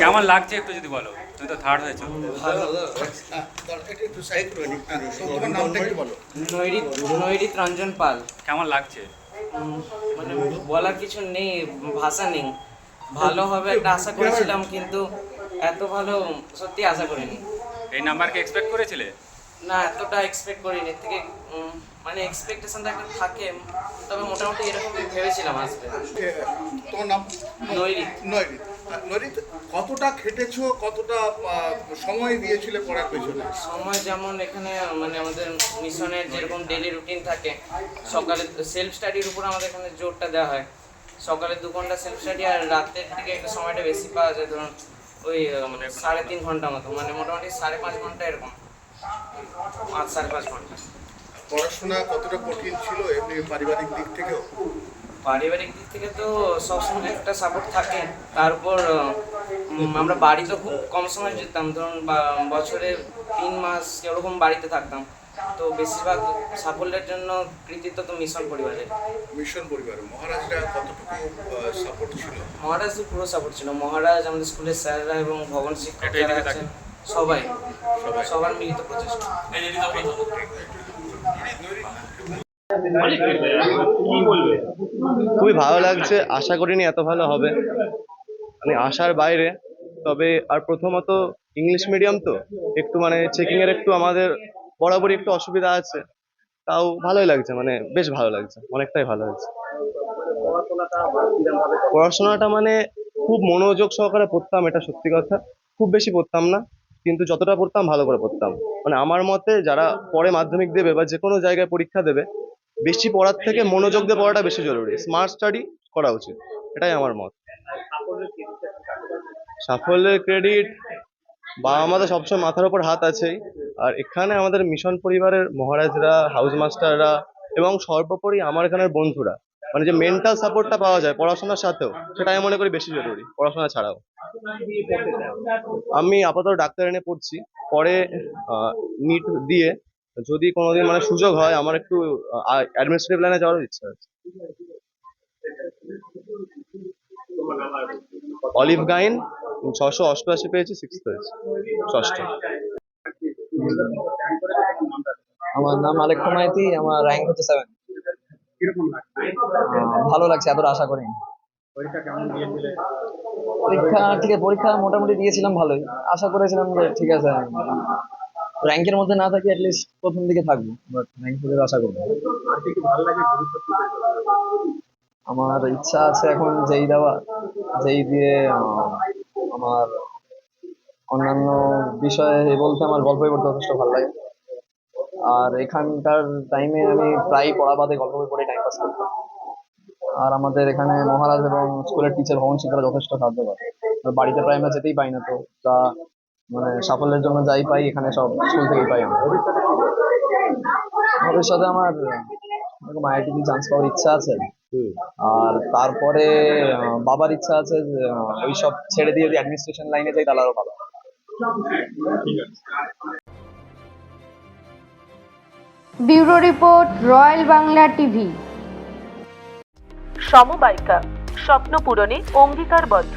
কেমন লাগছে একটু যদি বলো? তুমি তো থার্ড হয়েছো। নৈরিত নৈরিত রঞ্জন পাল। কেমন লাগছে? মানে বলার কিছু নেই ভাষা নেই। ভালো হবে একটা আশা করেছিলাম কিন্তু এত ভালো সত্যি আশা করিনি। এই নাম্বারকে এক্সপেক্ট করেছিলে? না এতটা এক্সপেক্ট করিনি। এর থেকে মানে এক্সপেকটেশনটা একটা থাকে তবে মোটামুটি এরকম ভেবেছিলাম আসবে। তোমার নাম? নৈরিত। নয়রিত কতটা খেটেছো কতটা সময় দিয়েছিলে পড়ার পেছনে? সময় যেমন এখানে মানে আমাদের মিশনের যেরকম ডেলি রুটিন থাকে সকালে সেলফ স্টাডির উপর আমাদের এখানে জোরটা দেওয়া হয়। সকালে দু ঘণ্টা সেলফ স্টাডি আর রাতের দিকে একটু সময়টা বেশি পাওয়া যায় ধরুন ওই মানে সাড়ে তিন ঘণ্টা মতো মানে মোটামুটি সাড়ে পাঁচ ঘণ্টা এরকম। পাঁচ সাড়ে পাঁচ ঘণ্টা। পড়াশোনা কতটা কঠিন ছিল এমনি পারিবারিক দিক থেকেও? পারিবারিক দিক থেকে তো সবসময় একটা সাপোর্ট থাকে। তারপর আমরা বাড়িতে খুব কম সময় যেতাম। ধরুন বা- বছরে তিন মাস এরকম বাড়িতে থাকতাম। তো বেশিরভাগ সাফল্যের জন্য কৃতিত্ব তো মিশন পরিবারের। মিশন পরিবার মহারাজরা কতটুকু সাপোর্ট ছিল? মহারাজের পুরো সাপোর্ট ছিল। মহারাজ আমাদের স্কুলের স্যাররা এবং ভবন শিক্ষক যারা আছেন সবাই। সবার মিলিত প্রচেষ্টা। খুবই ভালো লাগছে, আশা করিনি এত ভালো হবে। মানে আশার বাইরে, তবে আর প্রথমত ইংলিশ মিডিয়াম তো, একটু মানে চেকিং এর একটু আমাদের বরাবরই একটু অসুবিধা আছে। তাও ভালোই লাগছে মানে বেশ ভালো লাগছে, অনেকটাই ভালো লাগছে। পড়াশোনাটা মানে খুব মনোযোগ সহকারে পড়তাম, এটা সত্যি কথা। খুব বেশি পড়তাম না, কিন্তু যতটা পড়তাম, ভালো করে পড়তাম। মানে আমার মতে যারা পরে মাধ্যমিক দেবে বা যে কোনো জায়গায় পরীক্ষা দেবে বেশি পড়ার থেকে মনোযোগ দিয়ে পড়াটা বেশি জরুরি। স্মার্ট স্টাডি করা উচিত। এটাই আমার মত। সাফল্যের ক্রেডিট বাবা মাদের সবসময় মাথার উপর হাত আছেই। আর এখানে আমাদের মিশন পরিবারের মহারাজরা হাউস মাস্টাররা এবং সর্বোপরি আমার এখানের বন্ধুরা মানে যে মেন্টাল সাপোর্টটা পাওয়া যায় পড়াশোনার সাথেও, সেটা আমি মনে করি বেশি জরুরি, পড়াশোনা ছাড়াও। আমি আপাতত ডাক্তার এনে পড়ছি। পরে নিট দিয়ে যদি কোনোদিন মানে সুযোগ হয়, আমার একটু অ্যাডমিনিস্ট্রেটিভ লাইনে যাওয়ার ইচ্ছা আছে। অলিভ গাইন ছশো অষ্টআশি পেয়েছি সিক্স হয়েছে ষষ্ঠ। আমার নাম আলেক্ষ মাইতি, আমার র্যাঙ্ক হচ্ছে সেভেন ভালো লাগছে, এতটা আশা করিনি পরীক্ষা ঠিক আছে পরীক্ষা মোটামুটি দিয়েছিলাম, ভালোই। আশা করেছিলাম যে ঠিক আছে। র্যাঙ্কের মধ্যে না থাকি অ্যাটলিস্ট প্রথম দিকে থাকব বাট র্যাঙ্ক আশা করব। আমার ইচ্ছা আছে এখন যেই দেওয়া, যেই দিয়ে আমার অন্যান্য বিষয়ে বলতে আমার গল্প বই পড়তে যথেষ্ট ভালো লাগে। আর এখানকার টাইমে আমি প্রায় পড়া বাদে গল্প বই পড়ে টাইম পাস করি। আর আমাদের এখানে মহারাজ এবং স্কুলের টিচার ভবন শিক্ষারা যথেষ্ট সাহায্য করে। বাড়িতে প্রায় আমরা যেতেই পাই না তো, তা মানে সাফল্যের জন্য যাই পাই এখানে সব স্কুল থেকেই পাই আমরা। ভবিষ্যতে আমার এরকম আইআইটি চান্স পাওয়ার ইচ্ছা আছে। আর তারপরে বাবার ইচ্ছা আছে যে আহ, ওইসব ছেড়ে দিয়ে যদি অ্যাডমিনিস্ট্রেশন লাইনে যাই তাহলে আরও ভালো। Bureau report royal Bangla TV. সমবায়িকা স্বপ্ন পূরণে অঙ্গীকারবদ্ধ।